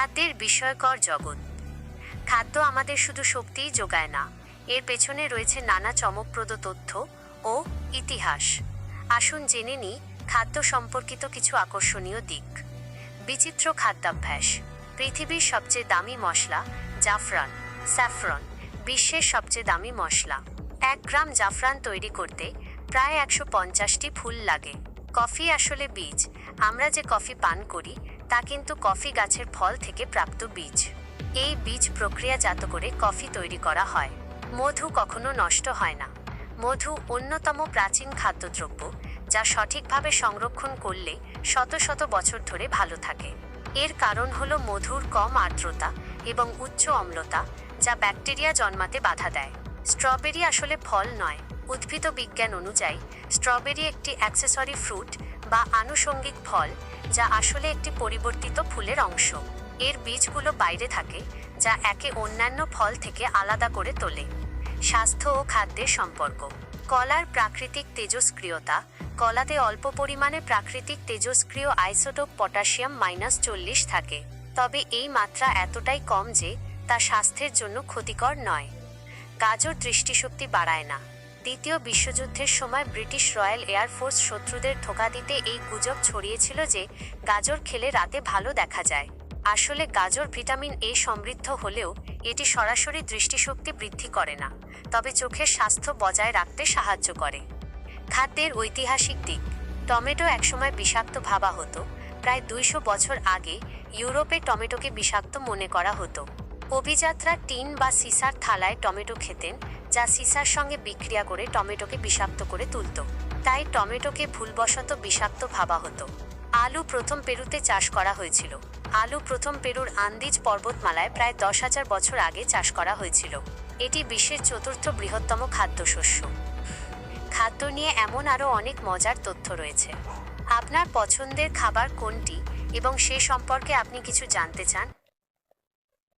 খাদ্যের বিস্ময়কর জগৎ। খাদ্য আমাদের শুধু শক্তিই যোগায় না, এর পেছনে রয়েছে নানা চমকপ্রদ তথ্য ও ইতিহাস। আসুন জেনে নিই খাদ্য সম্পর্কিত কিছু আকর্ষণীয় দিক। বিচিত্র খাদ্যাভ্যাস, পৃথিবীর সবচেয়ে দামি মশলা জাফরান, স্যাফরন, বিশ্বের সবচেয়ে দামি মশলা। এক গ্রাম জাফরান তৈরি করতে প্রায় একশো পঞ্চাশটি ফুল লাগে। কফি আসলে বীজ। আমরা যে কফি পান করি তা কিন্তু কফি গাছের ফল থেকে প্রাপ্ত বীজ। এই বীজ প্রক্রিয়াজাত করে কফি তৈরি করা হয়। মধু কখনো নষ্ট হয় না। মধু অন্যতম প্রাচীন খাদ্যদ্রব্য, যা সঠিকভাবে সংরক্ষণ করলে শত শত বছর ধরে ভালো থাকে। এর কারণ হলো মধুর কম আর্দ্রতা এবং উচ্চ অম্লতা, যা ব্যাকটেরিয়া জন্মাতে বাধা দেয়। স্ট্রবেরি আসলে ফল নয়। উদ্ভিদ বিজ্ঞান অনুযায়ী, স্ট্রবেরি একটি অ্যাক্সেসরি ফ্রুট বা আনুষঙ্গিক ফল, যা আসলে একটি পরিবর্তিত ফুলের অংশ। এর বীজগুলো বাইরে থাকে, যা একে অন্যান্য ফল থেকে আলাদা করে তোলে। স্বাস্থ্য ও খাদ্যের সম্পর্ক। কলার প্রাকৃতিক তেজস্ক্রিয়তা। কলাতে অল্প পরিমাণে প্রাকৃতিক তেজস্ক্রিয় আইসোটোপ পটাশিয়াম মাইনাস চল্লিশ থাকে। তবে এই মাত্রা এতটাই কম যে, তা স্বাস্থ্যের জন্য ক্ষতিকর নয়। গাজর দৃষ্টিশক্তি বাড়ায় না। দ্বিতীয় বিশ্বযুদ্ধের সময় ব্রিটিশ রয়্যাল এয়ারফোর্স শত্রুদের ধোকা দিতে এই গুজব ছড়িয়েছিল যে, গাজর খেলে রাতে ভালো দেখা যায়। আসলে গাজর ভিটামিন এ সমৃদ্ধ হলেও এটি সরাসরি দৃষ্টিশক্তি বৃদ্ধি করে না, তবে চোখের স্বাস্থ্য বজায় রাখতে সাহায্য করে। খাদ্যের ঐতিহাসিক দিক। টমেটো একসময় বিষাক্ত ভাবা হতো। প্রায় দুইশো বছর আগে ইউরোপে টমেটোকে বিষাক্ত মনে করা হতো। অভিযাত্রা টিন বা সিসার থালায় টমেটো খেতেন যা সিসার সঙ্গে বিক্রিয়া করে টমেটোকে বিষাক্ত করে তুলত। তাই টমেটোকে ভুলবশত বিষাক্ত ভাবা হতো। আলু প্রথম পেরুতে চাষ করা হয়েছিল। আলু প্রথম পেরুর আন্দিজ পর্বতমালায় প্রায় দশ হাজার বছর আগে চাষ করা হয়েছিল। এটি বিশ্বের চতুর্থ বৃহত্তম খাদ্যশস্য। খাদ্য নিয়ে এমন আরও অনেক মজার তথ্য রয়েছে। আপনার পছন্দের খাবার কোনটি এবং সে সম্পর্কে আপনি কিছু জানতে চান?